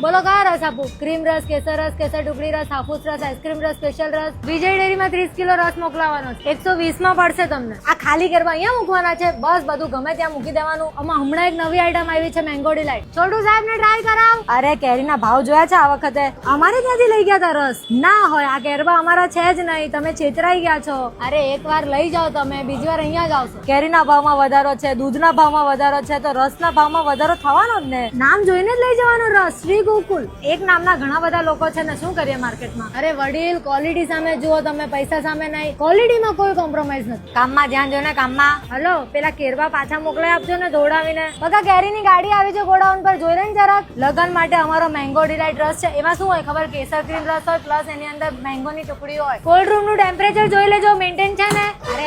બોલો કયા રસ આપું? ક્રીમ રસ, કેસર રસ, કેસર ટુકડી રસ, હાફૂસ રસ આઈસ્ક્રીમ રસ સ્પેશિયલ રસ. વિજય ડેરીમાં ત્રીસ કિલો રસ મોકલાવાનો છે. એકસો વીસમાં પડશે તમને. આ ખાલી કરવા અહીંયા મૂકવાના છે. બસ બધું ગમે ત્યાં મૂકી દેવાનું. આમાં હમણાં એક નવી આઈટમ આવી છે મેંગો ડિલાઇટ છોટુ સાહેબ ને ટ્રાય કરાવ. અરે, કેરીના ભાવ જોયા છે આ વખતે. અમારે ત્યાંથી લઈ ગયા તા રસ? ના હોય, આ કેરબા અમારા છે જ નહીં. તમે છેતરાઈ ગયા છો. અરે એક વાર લઈ જાઓ તમે. બીજી વાર અહીંયા જ આવશો. કેરીના ભાવમાં વધારો છે, દૂધના ભાવમાં વધારો છે, તો રસના ભાવમાં વધારો થવાનો જ ને. નામ જોઈને જ લઈ જવાનો રસ. શ્રી ગોકુલ. એક નામના ઘણા બધા લોકો છે ને શું કરીએ માર્કેટમાં? અરે વડીલ ક્વોલિટી સામે જુઓ તમે પૈસા સામે નહીં. ક્વોલિટીમાં કોઈ કોમ્પ્રોમાઇઝ નથી. કામમાં ધ્યાન જો ને કામમાં. હલો પેલા કેરવા પાછા મોકલાઈ આપજો ને દોડાવીને. બધા કેરીની ગાડી આવી છે ગોડાઉન પર જોઈ લે ને જરાક. લગન માટે અમારો મેંગો ડિલાઇટ રસ છે. એમાં શું હોય ખબર? કેસર ક્રીમ રસ હોય પ્લસ એની અંદર મેંગોની ટુકડી હોય. કોલ્ડ રૂમનું ટેમ્પરેચર જોઈ લેજો મેન્ટેન છે ને.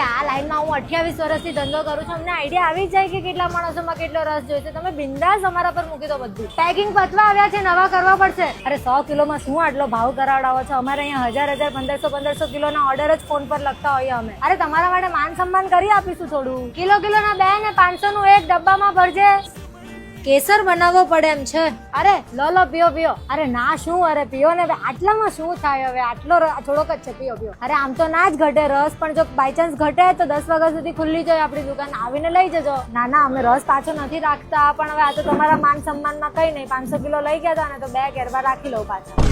આ લાઈનમાં હું અઠ્યાવીસ વર્ષથી ધંધો કરું છું. અમને આઈડિયા આવી જાય કે કેટલા માણસોમાં કેટલો રસ જોઈશે તમે બિંદાસ અમારા પર મૂકી દો બધું. પેકિંગ પતવા આવ્યા છે, નવા કરવા પડશે. અરે સો કિલોમાં શું આટલો ભાવ કરાવડાવો છો? અમારે અહીંયા હજાર હજાર, પંદરસો પંદરસો કિલોના ઓર્ડર જ ફોન પર લખતા હોઈએ અમે. અરે તમારા માટે માન સન્માન કરી આપીશું થોડું. કિલો, કિલોના બે ને પાંચસો નું એક ડબ્બામાં ભરજે. કેસર બનાવવો પડે એમ છે. અરે, લો લો, પીઓ પીઓ. અરે, ના, શું? અરે, પીઓ ને આટલામાં શું થાય હવે? આટલો થોડોક જ છે, પીઓ પીઓ. અરે, આમ તો ના જ ઘટે રસ, પણ જો બાય ચાન્સ ઘટે તો દસ વાગ્યા સુધી ખુલ્લી જાય આપણી દુકાન. આવીને લઈ જજો. ના ના, અમે રસ પાછો નથી રાખતા, પણ હવે આ તો તમારા માન સન્માનમાં કઈ નહીં. પાંચસો કિલો લઈ ગયા હતા ને તો બે ગેરવા રાખી લઉં પાછા.